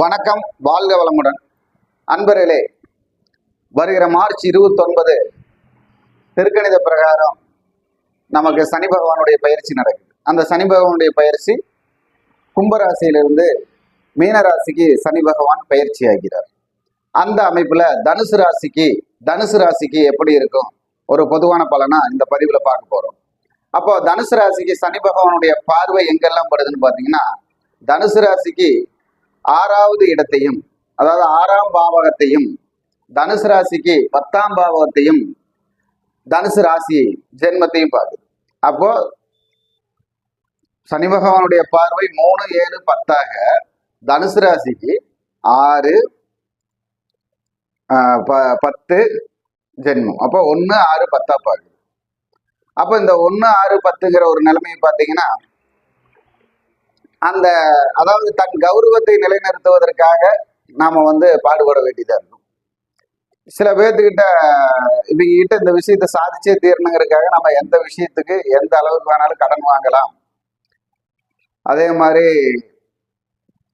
வணக்கம் வாழ்க வளமுடன். அன்பர்களே வருகிற மார்ச் இருபத்தொன்பது திருக்கணித பிரகாரம் நமக்கு சனி பகவானுடைய பயிற்சி நடக்குது. அந்த சனி பகவானுடைய பயிற்சி கும்பராசியிலிருந்து மீனராசிக்கு சனி பகவான் பயிற்சி ஆகிறார். அந்த அமைப்புல தனுசு ராசிக்கு தனுசு ராசிக்கு எப்படி இருக்கும்? ஒரு பொதுவான பலனா இந்த பதிவுல பார்க்க போறோம். அப்போ தனுசு ராசிக்கு சனி பகவானுடைய பார்வை எங்கெல்லாம் படுதுன்னு பார்த்தீங்கன்னா தனுசு ராசிக்கு ஆறாவது இடத்தையும் அதாவது ஆறாம் பாவகத்தையும் தனுசு ராசிக்கு பத்தாம் பாவகத்தையும் தனுசு ராசி ஜென்மத்தையும் பார்க்குது அப்போ சனி பகவானுடைய பார்வை மூணு ஏழு பத்தாக தனுசு ராசிக்கு ஆறு ஆஹ், ப- பத்து ஜென்மம். அப்போ ஒன்று ஆறு பத்தா பார்க்குது. அப்போ இந்த ஒன்று ஆறு பத்துங்கிற ஒரு நிலைமையை பார்த்தீங்கன்னா அந்த அதாவது தன் கௌரவத்தை நிலைநிறுத்துவதற்காக நாம வந்து பாடுபட வேண்டியதா இருக்கும். சில பேர்த்துக்கிட்ட இவங்க கிட்ட இந்த விஷயத்தை சாதிச்சே தீரணுங்கிறதுக்காக நம்ம எந்த விஷயத்துக்கு எந்த அளவுக்கு வேணாலும் கடன் வாங்கலாம். அதே மாதிரி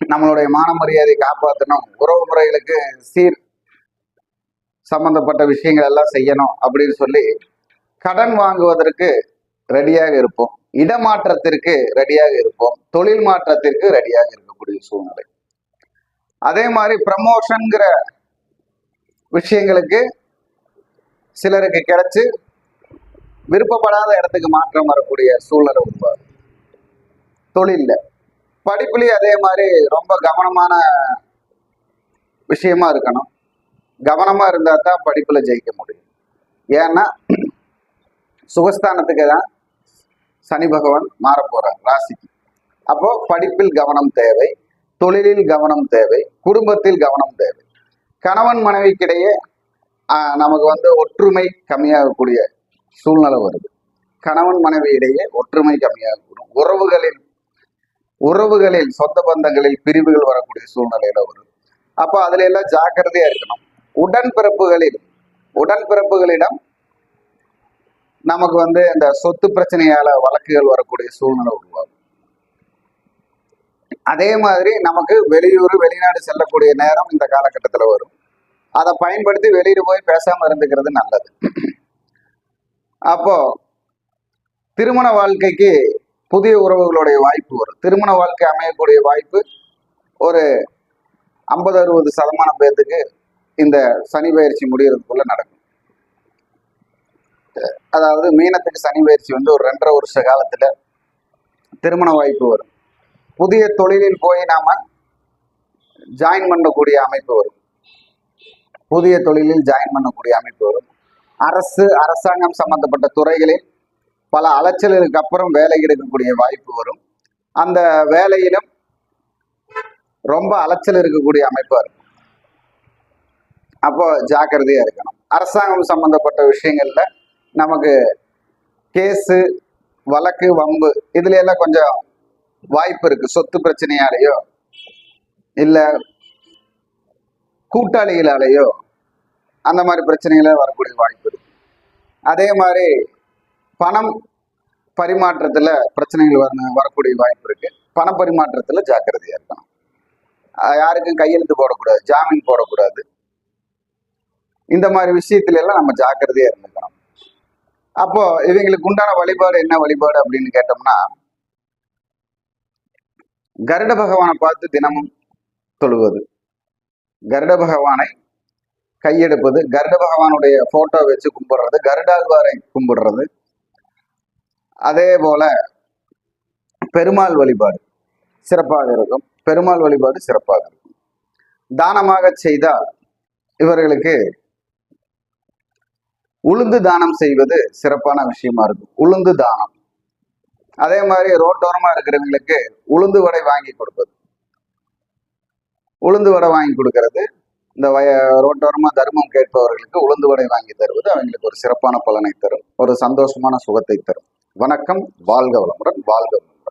நம்மளுடைய மான மரியாதையை காப்பாற்றணும் உறவு முறைகளுக்கு சீர் சம்பந்தப்பட்ட விஷயங்கள் எல்லாம் செய்யணும் அப்படின்னு சொல்லி கடன் வாங்குவதற்கு ரெடியாக இருப்போம். இடமாற்றத்திற்கு ரெடியாக இருப்போம். தொழில் மாற்றத்திற்கு ரெடியாக இருக்கக்கூடிய சூழ்நிலை. அதே மாதிரி ப்ரமோஷன்கிற விஷயங்களுக்கு சிலருக்கு கிடைச்சு விருப்பப்படாத இடத்துக்கு மாற்றம் வரக்கூடிய சூழ்நிலை உருவாகும் தொழில்ல. படிப்புலயும் அதே மாதிரி ரொம்ப கவனமான விஷயமா இருக்கணும். கவனமா இருந்தா தான் படிப்புல ஜெயிக்க முடியும். ஏன்னா சுகஸ்தானத்துக்கு தான் சனி பகவான் மாறப்போறார் ராசிக்கு. அப்போ படிப்பில் கவனம் தேவை தொழிலில் கவனம் தேவை குடும்பத்தில் கவனம் தேவை. கணவன் மனைவிக்கிடையே நமக்கு வந்து ஒற்றுமை கம்மியாகக்கூடிய சூழ்நிலை வருது. கணவன் மனைவி இடையே ஒற்றுமை கம்மியாகக்கூடும். உறவுகளில் உறவுகளில் சொந்த பந்தங்களில் பிரிவுகள் வரக்கூடிய சூழ்நிலையில வரும் அப்போ அதுல எல்லாம் ஜாக்கிரதையா இருக்கணும். உடன்பிறப்புகளில் உடன்பிறப்புகளிடம் நமக்கு வந்து இந்த சொத்து பிரச்சனையால வழக்குகள் வரக்கூடிய சூழ்நிலை உருவாகும். அதே மாதிரி நமக்கு வெளியூர் வெளிநாடு செல்லக்கூடிய நேரம் இந்த காலகட்டத்துல வரும். அதை பயன்படுத்தி வெளியில போய் பேசாம இருந்துக்கிறது நல்லது. அப்போ திருமண வாழ்க்கைக்கு புதிய உறவுகளுடைய வாய்ப்பு வரும். திருமண வாழ்க்கை அமையக்கூடிய வாய்ப்பு ஒரு ஐம்பது அறுபது சதமானம் பேர்த்துக்கு இந்த சனி பயிற்சி முடிகிறதுக்குள்ள நடக்கும். அதாவது மீனத்துக்கு சனி பயிற்சி வந்து ஒரு ரெண்டரை வருஷ காலத்துல திருமண வாய்ப்பு வரும். புதிய தொழிலில் போய் நாம ஜாயின் பண்ணக்கூடிய அமைப்பு வரும். புதிய தொழிலில் ஜாயின் பண்ணக்கூடிய அமைப்பு வரும். அரசு அரசாங்கம் சம்பந்தப்பட்ட துறைகளில் பல அலைச்சல்களுக்கு அப்புறம் வேலை எடுக்கக்கூடிய வாய்ப்பு வரும். அந்த வேலையிலும் ரொம்ப அலைச்சல் இருக்கக்கூடிய அமைப்பா இருக்கும். அப்போ ஜாக்கிரதையா இருக்கணும். அரசாங்கம் சம்பந்தப்பட்ட விஷயங்கள்ல நமக்கு கேஸு வழக்கு வம்பு இதுல எல்லாம் கொஞ்சம் வாய்ப்பு இருக்கு. சொத்து பிரச்சனையாலேயோ இல்ல கூட்டாளிகளாலேயோ அந்த மாதிரி பிரச்சனைகள வரக்கூடிய வாய்ப்பு இருக்கு. அதே மாதிரி பணம் பரிமாற்றத்துல பிரச்சனைகள் வர வரக்கூடிய வாய்ப்பு இருக்கு. பண பரிமாற்றத்துல ஜாக்கிரதையா இருக்கணும். யாருக்கும் கையெழுத்து போடக்கூடாது ஜாமீன் போடக்கூடாது. இந்த மாதிரி விஷயத்துல எல்லாம் நம்ம ஜாக்கிரதையா இருந்துக்கணும். அப்போ இவங்களுக்கு உண்டான வழிபாடு என்ன வழிபாடு அப்படின்னு கேட்டோம்னா கருட பகவானை பார்த்து தினமும் தொழுவது. கருட பகவானை கையெடுப்பது கருட பகவானுடைய போட்டோ வச்சு கும்பிடுறது கருடாழ்வாரை கும்பிடுறது. அதே போல பெருமாள் வழிபாடு சிறப்பாக இருக்கும். பெருமாள் வழிபாடு சிறப்பாக இருக்கும். தானமாக செய்தால் இவர்களுக்கு உளுந்து தானம் செய்வது சிறப்பான விஷயமா இருக்கும். உளுந்து தானம். அதே மாதிரி ரோட்டோரமா இருக்கிறவங்களுக்கு உளுந்து வடை வாங்கி கொடுப்பது. உளுந்து வடை வாங்கி கொடுக்கறது. இந்த வய ரோட்டோரமா தர்மம் கேட்பவர்களுக்கு உளுந்து வடை வாங்கி தருவது அவங்களுக்கு ஒரு சிறப்பான பலனை தரும். ஒரு சந்தோஷமான சுகத்தை தரும். வணக்கம் வாழ்க வளமுடன் வாழ்க வளமுடன்.